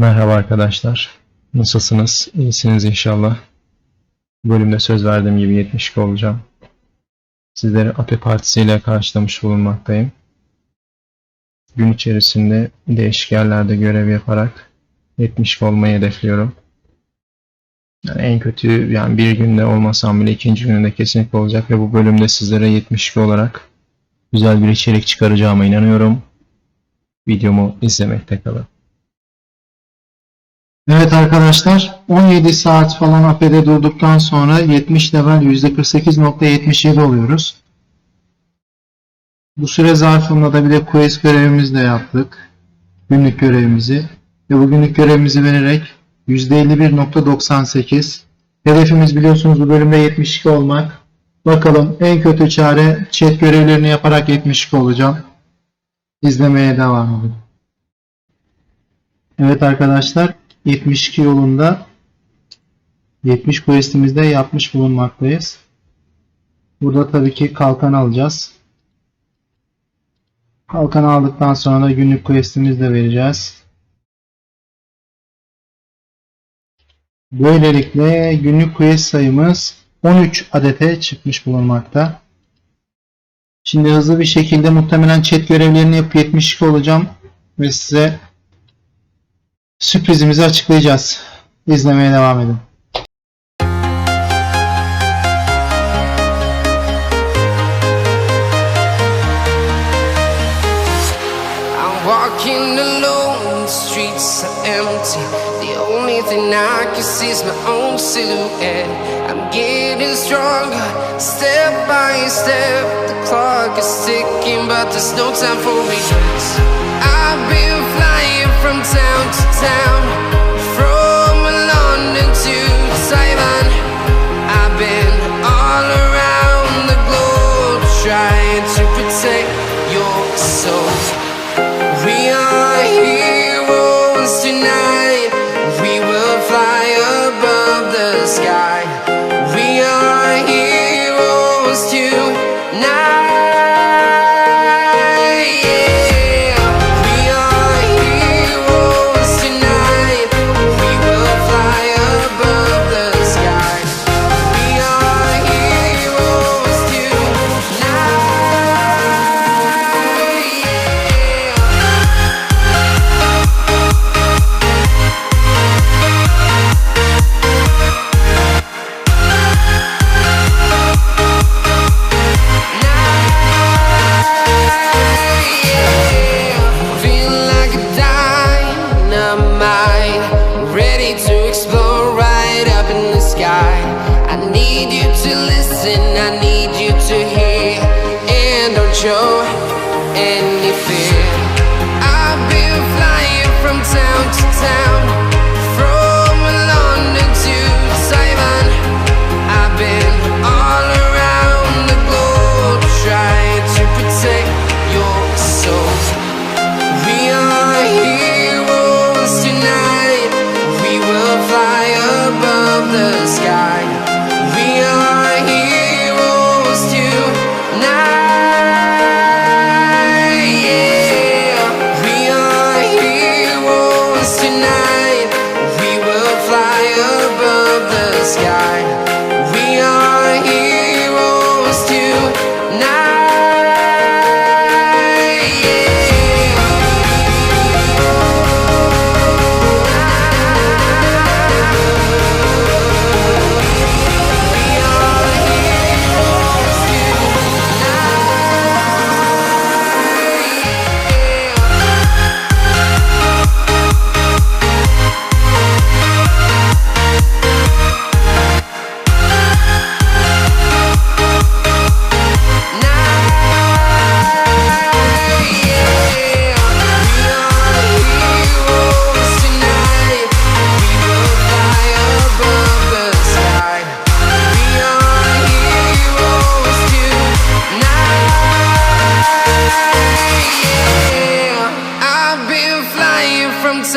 Merhaba arkadaşlar. Nasılsınız? İyisiniz inşallah. Bu bölümde söz verdiğim gibi 72 olacağım. Sizleri APE Partisi ile karşılamış bulunmaktayım. Gün içerisinde değişik yerlerde görev yaparak 72 olmayı hedefliyorum. Yani en kötü yani bir günde olmasam bile ikinci gününde kesinlikle olacak ve bu bölümde sizlere 72 olarak güzel bir içerik çıkaracağıma inanıyorum. Videomu izlemekte kalın. Evet arkadaşlar 17 saat falan AP'de durduktan sonra 70 level %48.77 oluyoruz. Bu süre zarfında da bir de quiz görevimizi de yaptık. Günlük görevimizi. Ve bugünlük görevimizi vererek %51.98 Hedefimiz biliyorsunuz bu bölümde 72 olmak. Bakalım en kötü çare chat görevlerini yaparak 72 olacağım. İzlemeye devam edin. Evet arkadaşlar 72 yolunda 70 questimizde yapmış bulunmaktayız. Burada tabii ki kalkan alacağız. Kalkan aldıktan sonra da günlük questimizi de vereceğiz. Böylelikle günlük quest sayımız 13 adete çıkmış bulunmakta. Şimdi hızlı bir şekilde muhtemelen chat görevlerini yapıp 72 olacağım ve size sürprizimizi açıklayacağız. İzlemeye devam edin. Walking the streets are empty. The only thing I can see is my own silhouette. I'm getting stronger, step by step. The clock is ticking, but there's no time for regrets. I've been town.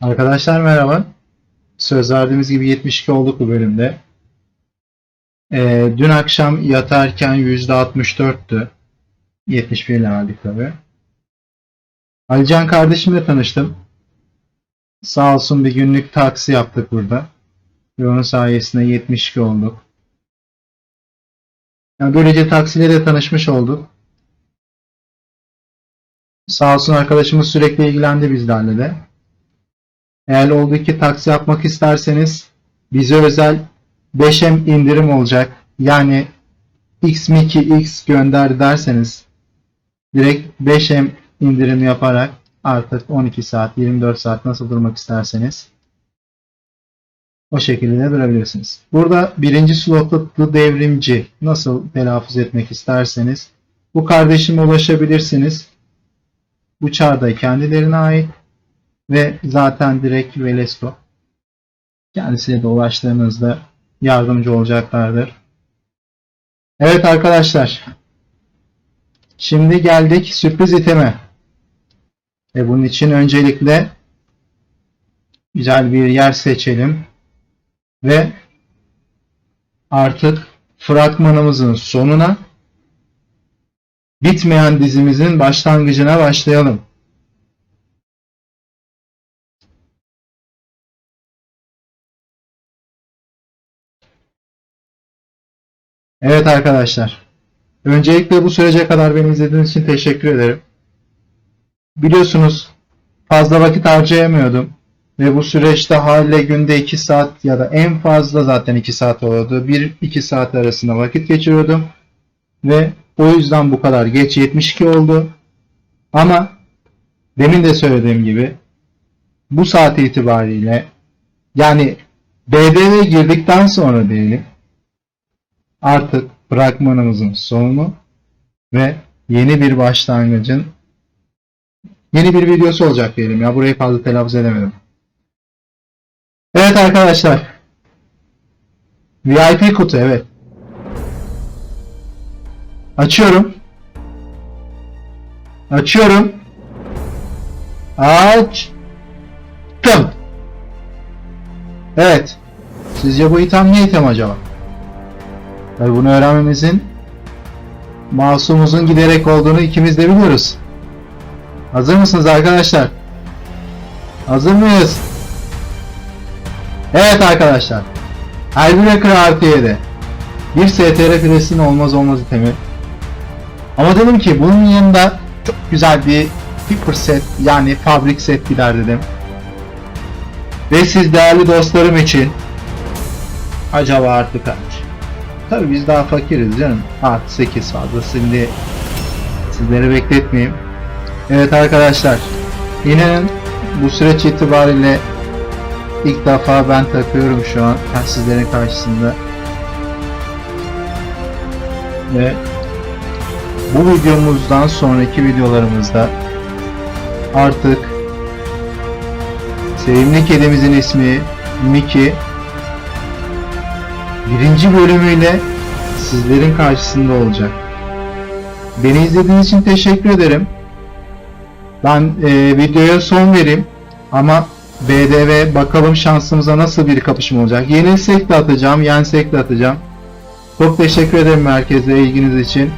Arkadaşlar merhaba. Söz verdiğimiz gibi 72 olduk bu bölümde. Ee, dün akşam yatarken %64'tü. 71 ile verdik tabi. Alican kardeşimle tanıştım. Sağ olsun bir günlük taksi yaptık burada. Ve onun sayesinde 72 olduk. Yani böylece taksiyle de tanışmış olduk. Sağ olsun arkadaşımız sürekli ilgilendi bizlerle de. Eğer oldu ki taksi yapmak isterseniz bize özel 5M indirim olacak. Yani X2 X gönder derseniz direkt 5M indirim yaparak artık 12 saat 24 saat nasıl durmak isterseniz o şekilde de durabilirsiniz. Burada birinci slotta devrimci nasıl telaffuz etmek isterseniz bu kardeşime ulaşabilirsiniz. Bu çağda kendilerine ait ve zaten direkt Velesto. Kendisiyle de ulaştığınızda yardımcı olacaklardır. Evet arkadaşlar. Şimdi geldik sürpriz iteme. Ve bunun için öncelikle güzel bir yer seçelim. Ve artık fragmanımızın sonuna bitmeyen dizimizin başlangıcına başlayalım. Evet arkadaşlar. Öncelikle bu sürece kadar beni izlediğiniz için teşekkür ederim. Biliyorsunuz fazla vakit harcayamıyordum. Ve bu süreçte hale günde 2 saat ya da en fazla zaten 2 saat oluyordu. 1-2 saat arasında vakit geçiriyordum. Ve o yüzden bu kadar geç 72 oldu. Ama demin de söylediğim gibi bu saat itibariyle yani BDV girdikten sonra diyelim artık fragmanımızın sonunu ve yeni bir başlangıcın yeni bir videosu olacak diyelim ya burayı fazla telaffuz edemedim. Evet arkadaşlar. VIP kutu evet. Açıyorum. Açıyorum. Açtım. Evet. Sizce bu item ne item acaba? Tabii bunu öğrenmemizin masumumuzun giderek olduğunu ikimiz de biliyoruz. Hazır mısınız arkadaşlar? Hazır mıyız? Evet arkadaşlar. Hellbreaker artı 7. Bir STR presinin olmaz olmaz itemi. Ama dedim ki bunun yanında çok güzel bir Piper set yani fabrik set gider dedim. Ve siz değerli dostlarım için acaba artı kaç? Tabi biz daha fakiriz canım. Artı 8 fazla şimdi sizleri bekletmeyeyim. Evet arkadaşlar. İnanın bu süreç itibariyle ilk defa ben takıyorum şu an sizlerin karşısında. Ve bu videomuzdan sonraki videolarımızda artık sevimli kedimizin ismi Mickey birinci bölümüyle sizlerin karşısında olacak. Beni izlediğiniz için teşekkür ederim. Ben e, videoya son vereyim ama BDV bakalım şansımıza nasıl bir kapışma olacak. Yenilsek de atacağım, yensek de atacağım. Çok teşekkür ederim herkese ilginiz için.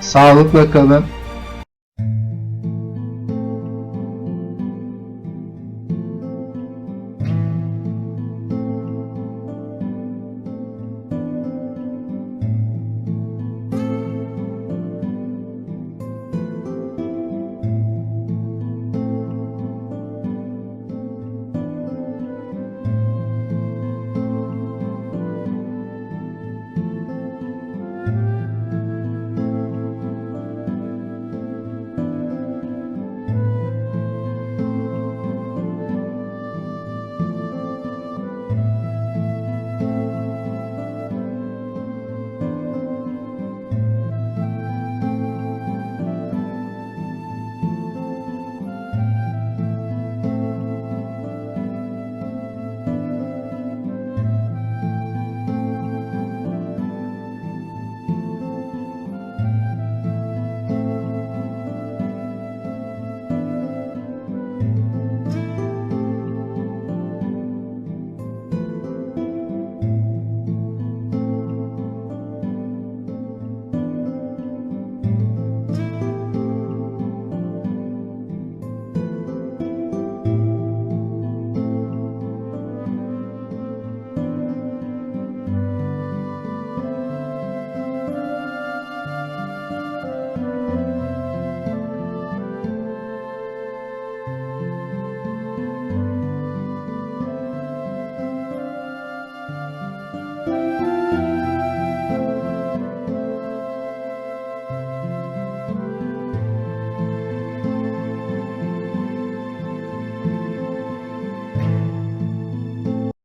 Sağlıkla kalın.